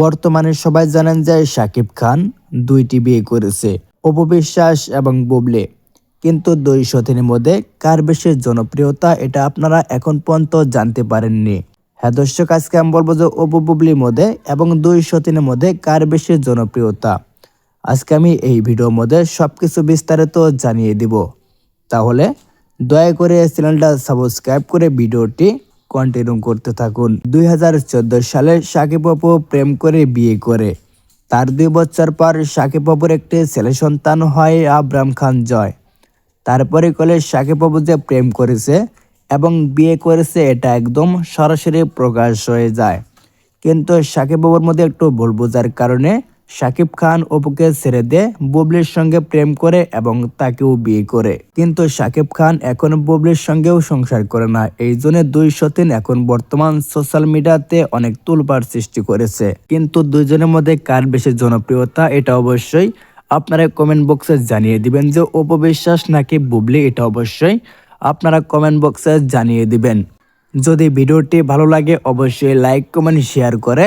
বর্তমানে সবাই জানেন যে শাকিব খান দুইটি বিয়ে করেছে অপবিশ্বাস এবং বুবলি। কিন্তু দুই সতীনের মধ্যে কার বেশি জনপ্রিয়তা এটা আপনারা এখন পর্যন্ত জানতে পারেননি। হ্যাঁ দর্শক, আজকে আমি বলব যে অপু, বুবলির মধ্যে এবং দুই সতীনের মধ্যে কার বেশি জনপ্রিয়তা। আজকে আমি এই ভিডিওর মধ্যে সবকিছু বিস্তারিত জানিয়ে দিব। তাহলে দয়া করে চ্যানেলটা সাবস্ক্রাইব করে ভিডিওটি কন্টিনিউ করতে থাকুন। দুই হাজার চোদ্দ সালে সাকিব অপু প্রেম করে বিয়ে করে। তার দুই বছর পর সাকিব অপুর একটি ছেলে সন্তান হয় আবরাম খান জয়। তারপরে কলে সাকিব বাবু যে প্রেম করেছে এবং বিয়ে করেছে, এটা একদম সরাসরি প্রকাশ হয়ে যায়। কিন্তু সাকিব বাবুর মধ্যে একটু ভুল বোঝার কারণে সাকিব খান অপুকে ছেড়ে দিয়ে বুবলির সঙ্গে প্রেম করে এবং তাকেও বিয়ে করে। কিন্তু শাকিব খান এখন বুবলির সঙ্গেও সংসার করে না। এই জন্য দুই সতীন এখন বর্তমান সোশ্যাল মিডিয়াতে অনেক তুলপার সৃষ্টি করেছে। কিন্তু দুইজনের মধ্যে কার বেশি জনপ্রিয়তা এটা অবশ্যই আপনারা কমেন্ট বক্সে জানিয়ে দিবেন যে অপবিশ্বাস নাকি বুবলি এটা অবশ্যই আপনারা কমেন্ট বক্সে জানিয়ে দিবেন। যদি ভিডিওটি ভালো লাগে অবশ্যই লাইক কমেন্ট শেয়ার করে